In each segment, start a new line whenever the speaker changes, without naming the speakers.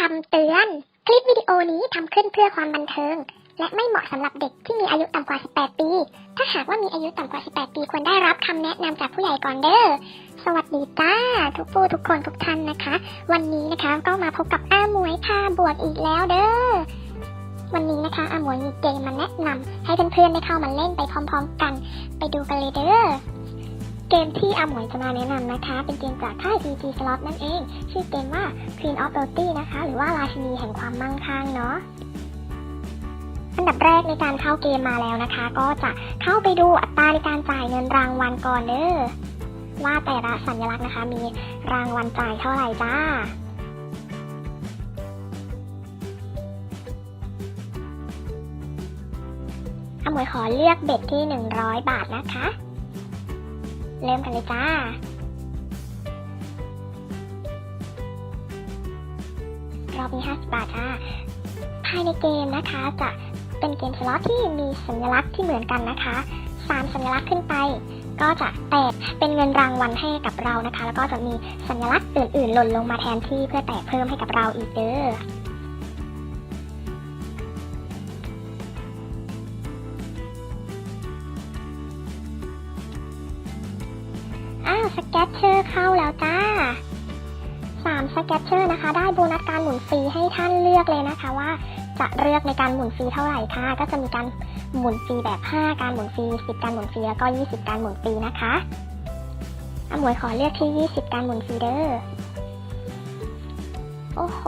คำเตือน คลิปวิดีโอนี้ทำขึ้นเพื่อความบันเทิง และไม่เหมาะสำหรับเด็กที่มีอายุต่ำกว่า 18 ปี ถ้าหากว่ามีอายุต่ำกว่า 18 ปีควรได้รับคำแนะนำจากผู้ใหญ่ก่อนเด้อ สวัสดีจ้า ทุกผู้ทุกคนทุกท่านนะคะ วันนี้นะคะก็มาพบกับอาหมวยค่ะบวกอีกแล้วเด้อ วันนี้นะคะอาหมวยมีเกมมาแนะนำให้เพื่อนๆได้เข้ามาเล่นไปพร้อม ๆ กัน ไปดูกันเลยเด้อ เกมที่อาหมวยจะมาแนะนำนะคะ เป็นเกมจากค่าย GG Slot นั่นเอง ชื่อเกมว่า Queen of Beauty นะคะ หรือว่าราชินีแห่งความมั่งคั่งเนาะอันดับแรกในการเข้าเกมมาแล้วนะคะ ก็จะเข้าไปดูอัตราในการจ่ายเงินรางวัลก่อนเด้อว่าแต่ละสัญลักษณ์นะคะ มีรางวัลจ่ายเท่าไหร่จ้าอมวยขอเลือกเบ็ดที่ 100 บาทนะคะ เริ่มกันเลยจ้ารอบนี้50บาทจ้าภายในเกมนะคะจะเป็นเกมสล็อตที่มีสัญลักษณ์ที่เหมือนกันนะคะสามสัญลักษณ์ขึ้นไป ก็จะแตกเป็นเงินรางวัลให้กับเรานะคะ แล้วก็จะมีสัญลักษณ์อื่นๆหล่นลงมาแทนที่เพื่อแตกเพิ่มให้กับเราอีกเด้อ แกตเชอร์เข้าแล้วจ้าสามสแกตเชอร์นะคะ ได้โบนัสการหมุนฟรีให้ท่านเลือกเลยนะคะว่า จะเลือกในการหมุนฟรีเท่าไหร่ค่ะ ก็จะมีการหมุนฟรีแบบ 5 การหมุนฟรี10 การหมุนฟรีแล้วก็ 20 การหมุนฟรีนะคะอาหมวยขอเลือกที่ 20 การหมุนฟรีเด้อโอ้โห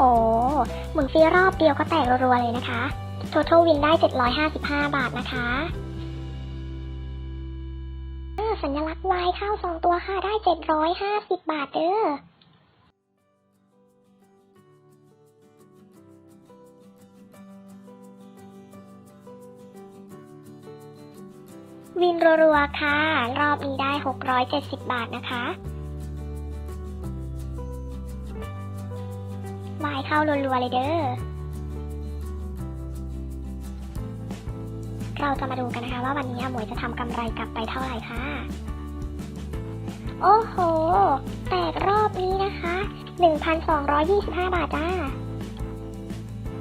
หมุนฟรีรอบเดียวก็แตกรัวๆเลยนะคะ Total Win ได้ 755 บาทนะคะ สัญลักษณ์ Y เข้าสองตัวค่ะ ได้เจ็ดร้อยห้าสิบบาทเด้อวินรัวๆค่ะ รอบนี้ได้หกร้อยเจ็ดสิบบาทนะคะ Y เข้ารัวๆเลยเด้อ เราจะมาดูกันนะคะ ว่าวันนี้หมวยจะทำกำไรกลับไปเท่าไหร่ค่ะ โอ้โห แตกรอบนี้นะคะ 1,225 บาทจ้า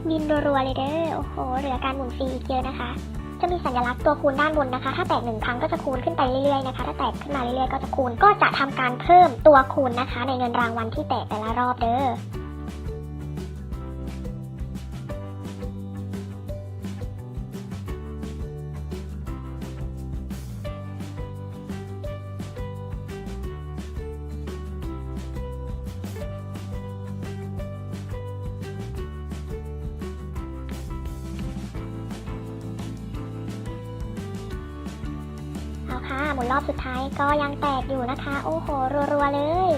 บินรัวๆเลยเด้อ โอ้โห เหลือการหมุนฟรีอีกเยอะนะคะ จะมีสัญลักษณ์ตัวคูณด้านบนนะคะ ถ้าแตกหนึ่งครั้งก็จะคูณขึ้นไปเรื่อยๆนะคะ ถ้าแตกขึ้นมาเรื่อยๆก็จะคูณ ก็จะทำการเพิ่มตัวคูณนะคะ ในเงินรางวัลที่แตกแต่ละรอบเด้อ เอาค่ะหมุนรอบสุดท้ายก็ยังแตกอยู่นะคะ โอ้โห รัวๆเลย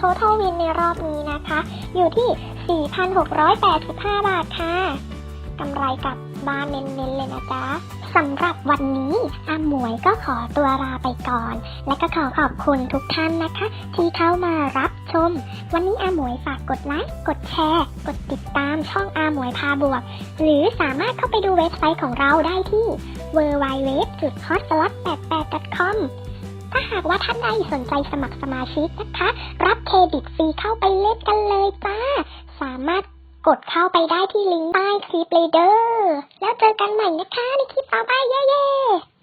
Total Win ในรอบนี้นะคะ อยู่ที่ 4,685 บาทค่ะ กำไรกับบ้านเน้นๆเลยนะจ๊ะ สำหรับวันนี้อาหมวยก็ขอตัวลาไปก่อน และก็ขอขอบคุณทุกท่านนะคะ ที่เข้ามารับชม วันนี้อาหมวยฝากกดไลค์ กดแชร์ กดติดตามช่องอาหมวยพาบวก หรือสามารถเข้าไปดูเว็บไซต์ของเราได้ที่ www.hotslot88.com ถ้าหากว่าท่านใดสนใจสมัครสมาชิกนะคะ รับเครดิตฟรีเข้าไปเล่นกันเลยจ้า กดเข้าไปได้ที่ลิงก์ใต้คลิปเลยเด้อแล้วเจอกันใหม่นะคะในคลิปต่อไปเย้ๆ